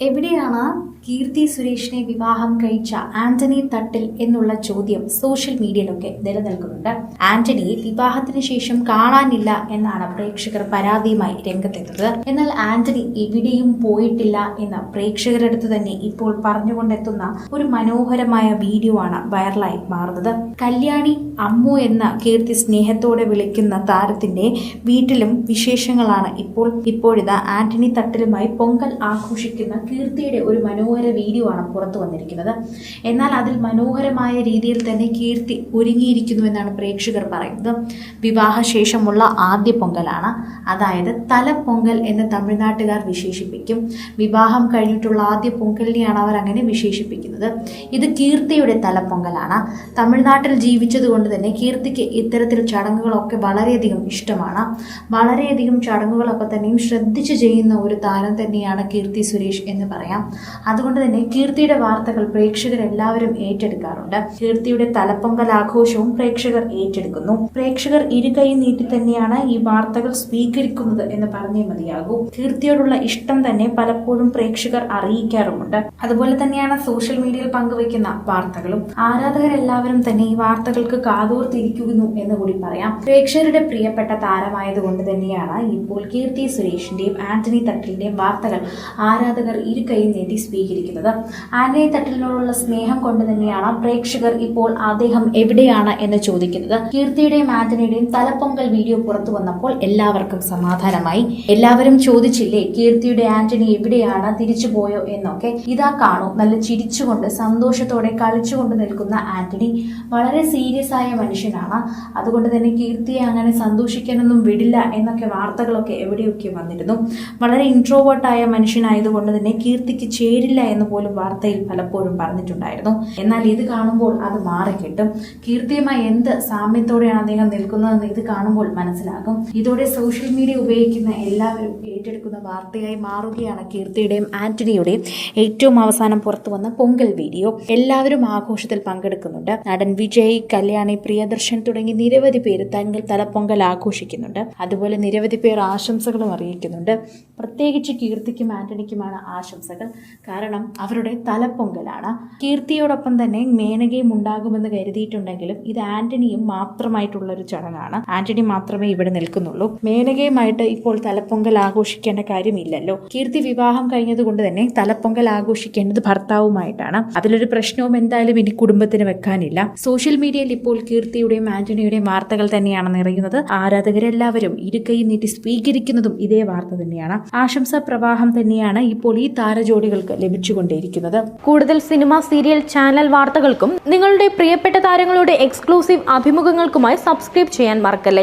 എവിടെയാണ് കീർത്തി സുരേഷിനെ വിവാഹം കഴിച്ച ആന്റണി തട്ടിൽ എന്നുള്ള ചോദ്യം സോഷ്യൽ മീഡിയയിലൊക്കെ നിലനിൽക്കുന്നുണ്ട്. ആന്റണിയെ വിവാഹത്തിന് ശേഷം കാണാനില്ല എന്നാണ് പ്രേക്ഷകർ പരാതിയുമായി രംഗത്തെത്തുന്നത്. എന്നാൽ ആന്റണി എവിടെയും പോയിട്ടില്ല എന്ന് പ്രേക്ഷകരടുത്ത് തന്നെ ഇപ്പോൾ പറഞ്ഞുകൊണ്ടെത്തുന്ന ഒരു മനോഹരമായ വീഡിയോ ആണ് വൈറലായി മാറുന്നത്. കല്യാണി അമ്മു എന്ന കീർത്തി സ്നേഹത്തോടെ വിളിക്കുന്ന താരത്തിന്റെ വീട്ടിലും വിശേഷങ്ങളാണ് ഇപ്പോൾ. ഇപ്പോഴിതാ ആന്റണി തട്ടിലുമായി പൊങ്കൽ ആഘോഷിക്കുന്ന കീർത്തിയുടെ ഒരു മനോഹര വീഡിയോ ആണ് പുറത്തു വന്നിരിക്കുന്നത്. എന്നാൽ അതിൽ മനോഹരമായ രീതിയിൽ തന്നെ കീർത്തി ഒരുങ്ങിയിരിക്കുന്നു എന്നാണ് പ്രേക്ഷകർ പറയുന്നത്. വിവാഹശേഷമുള്ള ആദ്യ പൊങ്കലാണ്. അതായത് തലപ്പൊങ്കൽ എന്ന് തമിഴ്നാട്ടുകാർ വിശേഷിപ്പിക്കും. വിവാഹം കഴിഞ്ഞിട്ടുള്ള ആദ്യ പൊങ്കലിനെയാണ് അവർ അങ്ങനെ വിശേഷിപ്പിക്കുന്നത്. ഇത് കീർത്തിയുടെ തലപ്പൊങ്കലാണ് തമിഴ്നാട്ടിൽ ജീവിച്ചതുകൊണ്ട് തന്നെ കീർത്തിക്ക് ഇത്തരത്തിൽ ചടങ്ങുകളൊക്കെ വളരെയധികം ഇഷ്ടമാണ്. വളരെയധികം ചടങ്ങുകളൊക്കെ തന്നെയും ശ്രദ്ധിച്ചു ചെയ്യുന്ന ഒരു താരം തന്നെയാണ് കീർത്തി സുരേഷ് എന്ന് പറയാം. അതുകൊണ്ട് തന്നെ കീർത്തിയുടെ വാർത്തകൾ പ്രേക്ഷകർ എല്ലാവരും ഏറ്റെടുക്കാറുണ്ട്. കീർത്തിയുടെ തലപ്പൊങ്കൽ ആഘോഷവും പ്രേക്ഷകർ ഏറ്റെടുക്കുന്നു. പ്രേക്ഷകർ ഇരുകൈ നീട്ടി തന്നെയാണ് ഈ വാർത്തകൾ സ്വീകരിക്കുന്നത് എന്ന് പറഞ്ഞേ മതിയാകൂ. കീർത്തിയോടുള്ള ഇഷ്ടം തന്നെ പലപ്പോഴും പ്രേക്ഷകർ അറിയിക്കാറുമുണ്ട്. അതുപോലെ തന്നെയാണ് സോഷ്യൽ മീഡിയയിൽ പങ്കുവയ്ക്കുന്ന വാർത്തകളും. ആരാധകരെല്ലാവരും തന്നെ ഈ വാർത്തകൾക്ക് കാതോർത്തിരിക്കുന്നു എന്ന് കൂടി പറയാം. പ്രേക്ഷകരുടെ പ്രിയപ്പെട്ട താരമായതുകൊണ്ട് തന്നെയാണ് ഇപ്പോൾ കീർത്തി സുരേഷിന്റെയും ആന്റണി തട്ടിലിന്റെയും വാർത്തകൾ ആരാധകർ ഇരു കൈയും നീട്ടി സ്വീകരിക്കുന്നത്. ആന്റണി തട്ടിലിനോടുള്ള സ്നേഹം കൊണ്ട് തന്നെയാണ് പ്രേക്ഷകർ ഇപ്പോൾ അദ്ദേഹം എവിടെയാണ് എന്ന് ചോദിക്കുന്നത്. കീർത്തിയുടെയും ആന്റണിയുടെയും തലപ്പൊങ്കൽ വീഡിയോ പുറത്തു വന്നപ്പോൾ എല്ലാവർക്കും സമാധാനമായി. എല്ലാവരും ചോദിച്ചില്ലേ കീർത്തിയുടെ ആന്റണി എവിടെയാണ് തിരിച്ചു പോയോ എന്നൊക്കെ. ഇതാ കാണൂ നല്ല ചിരിച്ചുകൊണ്ട് സന്തോഷത്തോടെ കളിച്ചുകൊണ്ട് നിൽക്കുന്ന ആന്റണി വളരെ സീരിയസ് ആയ മനുഷ്യനാണ്. അതുകൊണ്ട് തന്നെ കീർത്തിയെ അങ്ങനെ സന്തോഷിക്കാനൊന്നും വിടില്ല എന്നൊക്കെ വാർത്തകളൊക്കെ എവിടെയൊക്കെ വന്നിരുന്നു. വളരെ ഇൻട്രോവേർട്ടായ മനുഷ്യനായതുകൊണ്ട് തന്നെ കീർത്തിക്ക് ചേരില്ല എന്ന് പോലും വാർത്തയിൽ പലപ്പോഴും പറഞ്ഞിട്ടുണ്ടായിരുന്നു. എന്നാൽ ഇത് കാണുമ്പോൾ അത് മാറിക്കിട്ടും. കീർത്തിയുമായി എന്ത് സാമ്യത്തോടെയാണ് അദ്ദേഹം നിൽക്കുന്നതെന്ന് ഇത് കാണുമ്പോൾ മനസ്സിലാകും. ഇതോടെ സോഷ്യൽ മീഡിയ ഉപയോഗിക്കുന്ന എല്ലാവരും ഏറ്റെടുക്കുന്ന വാർത്തയായി മാറുകയാണ് കീർത്തിയുടെയും ആന്റണിയുടെയും ഏറ്റവും അവസാനം പുറത്തു വന്ന പൊങ്കൽ വീഡിയോ. എല്ലാവരും ആഘോഷത്തിൽ പങ്കെടുക്കുന്നുണ്ട്. നടൻ വിജയ് കല്യാണി പ്രിയദർശൻ തുടങ്ങി നിരവധി പേര് തങ്ങൾ തലപ്പൊങ്കൽ ആഘോഷിക്കുന്നുണ്ട്. അതുപോലെ നിരവധി പേർ ആശംസകളും അറിയിക്കുന്നുണ്ട്. പ്രത്യേകിച്ച് കീർത്തിക്കും ആന്റണിക്കുമാണ് ആശംസകൾ. കാരണം അവരുടെ തലപ്പൊങ്കലാണ്. കീർത്തിയോടൊപ്പം തന്നെ മേനകയും ഉണ്ടാകുമെന്ന് കരുതിയിട്ടുണ്ടെങ്കിലും ഇത് ആന്റണിയും മാത്രമായിട്ടുള്ള ഒരു ചടങ്ങാണ്. ആന്റണി മാത്രമേ ഇവിടെ നിൽക്കുന്നുള്ളൂ. മേനകയുമായിട്ട് ഇപ്പോൾ തലപ്പൊങ്കൽ ആഘോഷിക്കേണ്ട കാര്യമില്ലല്ലോ. കീർത്തി വിവാഹം കഴിഞ്ഞതുകൊണ്ട് തന്നെ തലപ്പൊങ്കൽ ആഘോഷിക്കേണ്ടത് ഭർത്താവുമായിട്ടാണ്. അതിലൊരു പ്രശ്നവും എന്തായാലും ഇനി കുടുംബത്തിന് വെക്കാനില്ല. സോഷ്യൽ മീഡിയയിൽ ഇപ്പോൾ കീർത്തിയുടെയും ആന്റണിയുടെയും വാർത്തകൾ തന്നെയാണ് നിറയുന്നത്. ആരാധകരെല്ലാവരും ഇരുകൈ നീട്ടി സ്വീകരിക്കുന്നതും ഇതേ വാർത്ത തന്നെയാണ്. ആശംസാ പ്രവാഹം തന്നെയാണ് ഇപ്പോൾ ഈ താരജോഡികൾക്ക് ലഭിച്ചുകൊണ്ടേയിരിക്കുന്നത്. കൂടുതൽ സിനിമ സീരിയൽ ചാനൽ വാർത്തകൾക്കും നിങ്ങളുടെ പ്രിയപ്പെട്ട താരങ്ങളുടെ എക്സ്ക്ലൂസീവ് അഭിമുഖങ്ങൾക്കുമായി സബ്സ്ക്രൈബ് ചെയ്യാൻ മറക്കല്ലേ?